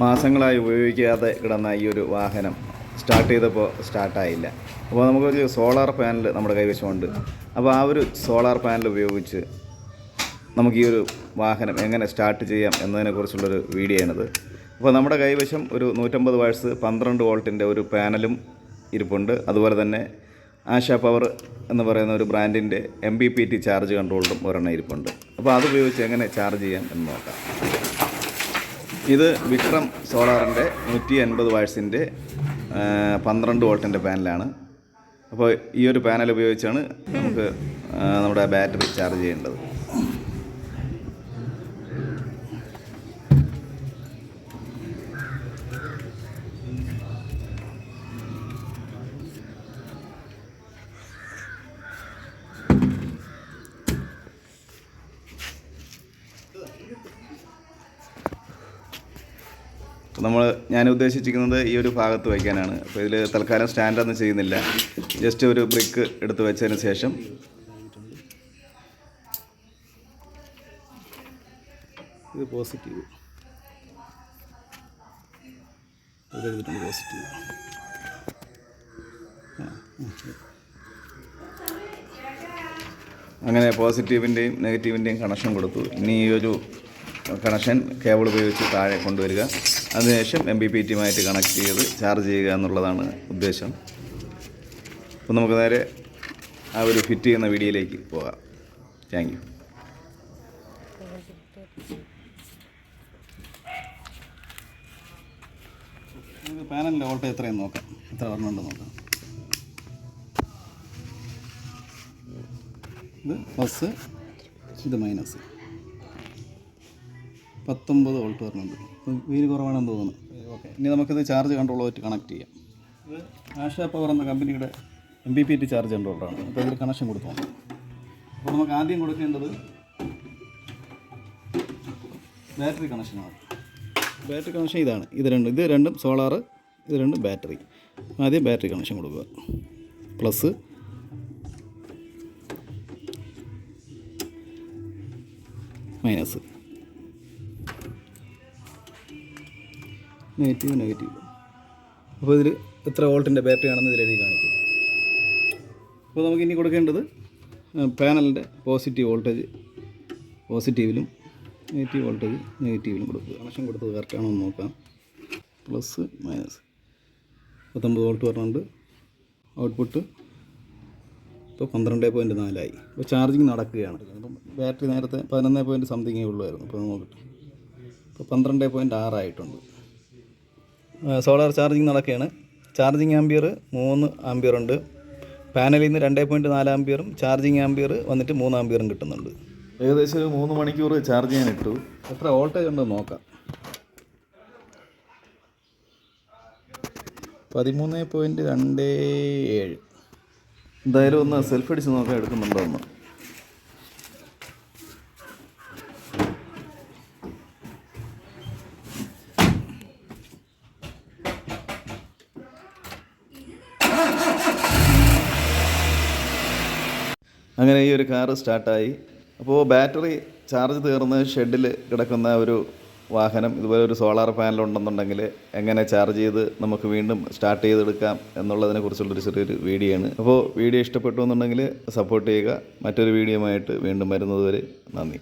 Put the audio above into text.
മാസങ്ങളായി ഉപയോഗിക്കാതെ കിടന്ന ഈ ഒരു വാഹനം സ്റ്റാർട്ട് ചെയ്തപ്പോൾ സ്റ്റാർട്ടായില്ല അപ്പോൾ നമുക്കൊരു സോളാർ പാനൽ നമ്മുടെ കൈവശമുണ്ട്. അപ്പോൾ ആ ഒരു സോളാർ പാനൽ ഉപയോഗിച്ച് നമുക്ക് ഈ ഒരു വാഹനം എങ്ങനെ സ്റ്റാർട്ട് ചെയ്യാം എന്നതിനെക്കുറിച്ചുള്ളൊരു വീഡിയോ ആണിത്. അപ്പോൾ നമ്മുടെ കൈവശം ഒരു നൂറ്റമ്പത് വാട്സ് പന്ത്രണ്ട് വോൾട്ടിന്റെ ഒരു പാനലും ഇരിപ്പുണ്ട്. അതുപോലെ തന്നെ ആശ പവർ എന്ന് പറയുന്ന ഒരു ബ്രാൻഡിന്റെ M B P T charge കൺട്രോളും ഒരെണ്ണം ഇരിപ്പുണ്ട്. അപ്പോൾ അത് ഉപയോഗിച്ച് എങ്ങനെ ചാർജ് ചെയ്യാം എന്ന് നോക്കാം. ഇത് വിക്രം സോളാറിന്റെ നൂറ്റി എൺപത് വാഴ്സിന്റെ പന്ത്രണ്ട് വോൾട്ടിന്റെ പാനലാണ്. അപ്പോൾ ഈ ഒരു പാനൽ ഉപയോഗിച്ചാണ് നമുക്ക് നമ്മുടെ ബാറ്ററി ചാർജ് ചെയ്യേണ്ടത്. നമ്മൾ ഞാൻ ഉദ്ദേശിച്ചിരിക്കുന്നത് ഈ ഒരു ഭാഗത്ത് വയ്ക്കാനാണ്. അപ്പോൾ ഇതിൽ തൽക്കാലം സ്റ്റാൻഡൊന്നും ചെയ്യുന്നില്ല. ജസ്റ്റ് ഒരു ബ്രിക്ക് എടുത്ത് വെച്ചതിന് ശേഷം ഇത് പോസിറ്റീവ്. പോസിറ്റീവ്. അങ്ങനെ പോസിറ്റീവിന്റെയും നെഗറ്റീവിന്റെയും കണക്ഷൻ കൊടുത്തു. ഇനി ഈ ഒരു കണക്ഷൻ കേബിൾ ഉപയോഗിച്ച് താഴെ കൊണ്ടുവരിക. അതിനുശേഷം എം ബി പി ടിയുമായിട്ട് കണക്ട് ചെയ്ത് ചാർജ് ചെയ്യുക എന്നുള്ളതാണ് ഉദ്ദേശം. അപ്പോൾ നമുക്ക് നേരെ ആ ഒരു ഫിറ്റ് ചെയ്യുന്ന വീഡിയോയിലേക്ക് പോകാം. താങ്ക് യു പാനലിന്റെ വോൾട്ടേജ് എത്രയും നോക്കാം. എത്ര വരണമെന്ന് നോക്കാം. ഇത് പ്ലസ് ഇത് മൈനസ്. പത്തൊമ്പത് വോൾട്ട് വരുന്നുണ്ട്. വീൽ കുറവാണെന്ന് തോന്നുന്നു. ഓക്കെ. ഇനി നമുക്കിത് ചാർജ് കൺട്രോളുമായിട്ട് കണക്ട് ചെയ്യാം. ഇത് ആഷ പവർ എന്ന കമ്പനിയുടെ M B P T charge കൺട്രോളറാണ്. അപ്പോൾ ഇതിൽ കണക്ഷൻ കൊടുക്കാം അപ്പോൾ നമുക്ക് ആദ്യം കൊടുക്കേണ്ടത് ബാറ്ററി കണക്ഷനാണ് ബാറ്ററി കണക്ഷൻ ഇതാണ്. ഇത് രണ്ടും ഇത് രണ്ടും സോളാർ ഇത് രണ്ടും ബാറ്ററി ആദ്യം ബാറ്ററി കണക്ഷൻ കൊടുക്കുക. Plus minus negative negative. അപ്പോൾ ഇതിൽ എത്ര വോൾട്ടിന്റെ ബാറ്ററി ആണെന്ന് ഇതിൽ എഴുതി കാണിക്കും. അപ്പോൾ നമുക്ക് ഇനി കൊടുക്കേണ്ടത് പാനലിന്റെ പോസിറ്റീവ് വോൾട്ടേജ് പോസിറ്റീവിലും നെഗറ്റീവ് വോൾട്ടേജ് നെഗറ്റീവിലും കൊടുക്കുക. കണക്ഷൻ കൊടുത്തത് കറക്റ്റാണോ എന്ന് നോക്കാം. Plus minus. പത്തൊമ്പത് വോൾട്ട് പറഞ്ഞുകൊണ്ട് ഔട്ട്പുട്ട് ഇപ്പോൾ പന്ത്രണ്ട് പോയിന്റ് നാലായി. ഇപ്പോൾ ചാർജിങ് നടക്കുകയാണ്. അപ്പം ബാറ്ററി നേരത്തെ പതിനൊന്ന് പോയിന്റ് സംതിങ്ങേ ഉള്ളുമായിരുന്നു ഇപ്പോൾ നോക്കട്ടെ. ഇപ്പോൾ പന്ത്രണ്ട് പോയിന്റ് ആറായിട്ടുണ്ട് സോളാർ ചാർജിങ് നടക്കുകയാണ്. ചാർജിങ് ആംബിയർ മൂന്ന് ആംബിയർ ഉണ്ട്. പാനലിൽ നിന്ന് രണ്ടേ പോയിന്റ് നാല് ആംബിയറും ചാർജിങ് ആംബിയർ വന്നിട്ട് മൂന്ന് ആംബിയറും കിട്ടുന്നുണ്ട്. ഏകദേശം ഒരു മൂന്ന് മണിക്കൂർ ചാർജ് ചെയ്യാൻ ഇട്ടു. എത്ര വോൾട്ടേജ് ഉണ്ടെന്ന് നോക്കാം. പതിമൂന്ന് പോയിന്റ് രണ്ട് ഏഴ്. എന്തായാലും ഒന്ന് സെൽഫ് അടിച്ച് നോക്കാൻ എടുക്കുന്നുണ്ടോ എന്ന്. അങ്ങനെ ഈ ഒരു കാറ് സ്റ്റാർട്ടായി. അപ്പോൾ ബാറ്ററി ചാർജ് തീർന്ന് ഷെഡിൽ കിടക്കുന്ന ഒരു വാഹനം ഇതുപോലെ ഒരു സോളാർ പാനൽ ഉണ്ടെന്നുണ്ടെങ്കിൽ എങ്ങനെ ചാർജ് ചെയ്ത് നമുക്ക് വീണ്ടും സ്റ്റാർട്ട് ചെയ്തെടുക്കാം എന്നുള്ളതിനെ കുറിച്ചുള്ളൊരു ചെറിയൊരു വീഡിയോ ആണ് അപ്പോൾ വീഡിയോ ഇഷ്ടപ്പെട്ടു എന്നുണ്ടെങ്കിൽ സപ്പോർട്ട് ചെയ്യുക. മറ്റൊരു വീഡിയോ വീണ്ടും വരുന്നത് വരെ നന്ദി.